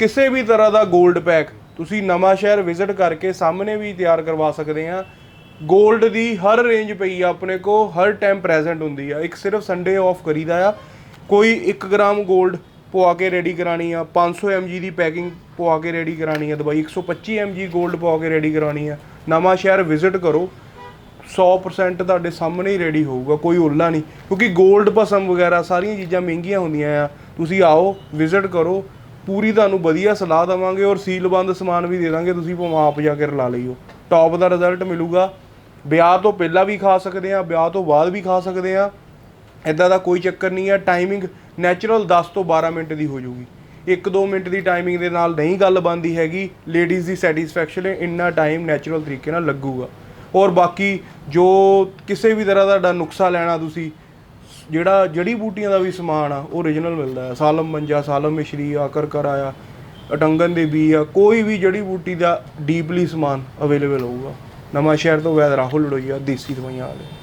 ਕਿਸੇ ਵੀ ਤਰ੍ਹਾਂ ਦਾ gold pack ਤੁਸੀਂ ਨਵਾਂ ਸ਼ਹਿਰ ਵਿਜ਼ਿਟ ਕਰਕੇ ਸਾਹਮਣੇ ਵੀ ਤਿਆਰ ਕਰਵਾ ਸਕਦੇ ਆ। ਗੋਲਡ ਦੀ ਹਰ ਰੇਂਜ ਪਈ ਆ ਆਪਣੇ ਕੋ ਹਰ ਟਾਈਮ ਪ੍ਰੈਜ਼ੈਂਟ ਹੁੰਦੀ ਆ। ਇੱਕ ਸਿਰਫ ਸੰਡੇ ਆਫ ਕਰੀਦਾ ਆ। ਕੋਈ 1 ਗ੍ਰਾਮ ਗੋਲਡ ਪਵਾ ਕੇ ਰੈਡੀ ਕਰਾਣੀ ਆ। 500 ਜੀ ਦੀ ਪੈਕਿੰਗ ਪਵਾ ਕੇ ਰੈਡੀ ਕਰਾਣੀ ਆ ਦਵਾਈ 125 ਜੀ ਗੋਲਡ ਪਵਾ ਕੇ ਰੈਡੀ ਕਰਾਣੀ ਆ। ਨਵਾਂ ਸ਼ਹਿਰ ਵਿਜ਼ਿਟ ਕਰੋ। 100% ਤੁਹਾਡੇ ਸਾਹਮਣੇ ਹੀ ਰੈਡੀ ਹੋਊਗਾ, ਕੋਈ ਓਲਾ ਨਹੀਂ। ਕਿਉਂਕਿ ਗੋਲਡ ਭਸਮ ਵਗੈਰਾ ਸਾਰੀਆਂ ਚੀਜ਼ਾਂ ਮਹਿੰਗੀਆਂ ਹੁੰਦੀਆਂ ਆ। ਤੁਸੀਂ ਆਓ ਵਿਜ਼ਿਟ ਕਰੋ। ਪੂਰੀ ਤੁਹਾਨੂੰ ਵਧੀਆ ਸਲਾਹ ਦਵਾਂਗੇ ਔਰ ਸੀਲਬੰਦ ਸਮਾਨ ਵੀ ਦੇ ਦਾਂਗੇ, ਤੁਸੀਂ ਭਾਵੇਂ ਆਪ ਜਾ ਕੇ ਰਲਾ ਲਈਓ। ਟੌਪ ਦਾ ਰਿਜ਼ਲਟ ਮਿਲੂਗਾ। ਵਿਆਹ ਤੋਂ ਪਹਿਲਾਂ ਵੀ ਖਾ ਸਕਦੇ ਆ ਵਿਆਹ ਤੋਂ ਬਾਅਦ ਵੀ ਖਾ ਸਕਦੇ ਆ ਇਦਾਂ ਦਾ ਕੋਈ ਚੱਕਰ ਨਹੀਂ ਆ ਟਾਈਮਿੰਗ ਨੈਚੁਰਲ 10 ਤੋਂ 12 ਮਿੰਟ ਦੀ ਹੋ ਜਾਊਗੀ। 1-2 ਮਿੰਟ ਦੀ ਟਾਈਮਿੰਗ ਦੇ ਨਾਲ ਨਹੀਂ ਗੱਲ ਬਣਦੀ ਹੈਗੀ। ਲੇਡੀਜ਼ ਦੀ ਸੈਟੀਸਫੈਕਸ਼ਨ ਇੰਨਾ ਟਾਈਮ ਨੈਚੁਰਲ ਤਰੀਕੇ ਨਾਲ ਲੱਗੂਗਾ। ਔਰ ਬਾਕੀ ਜੋ ਕਿਸੇ ਵੀ ਤਰ੍ਹਾਂ ਦਾ ਤੁਹਾਡਾ ਨੁਕਸਾ ਲੈਣਾ ਤੁਸੀਂ ਜਿਹੜਾ ਜੜੀ ਬੂਟੀਆਂ ਦਾ ਵੀ ਸਮਾਨ ਆ, ਉਹ origignal ਮਿਲਦਾ ਹੈ। ਸਾਲਮ ਮੰਜਾ, ਸਾਲਮ ਮਿਸ਼ਰੀ ਆ ਕਰ ਆਇਆ, ਅਟੰਗਨ ਦੇ ਬੀ ਆ, ਕੋਈ ਵੀ ਜੜੀ ਬੂਟੀ ਦਾ ਡੀਪਲੀ ਸਮਾਨ ਅਵੇਲੇਬਲ ਹੋਊਗਾ। ਨਵਾਂ ਸ਼ਹਿਰ ਤੋਂ ਵੈਦ ਰਾਹੁਲ ਲੋਈਆ ਦੇਸੀ ਦਵਾਈਆਂ ਵਾਲੇ।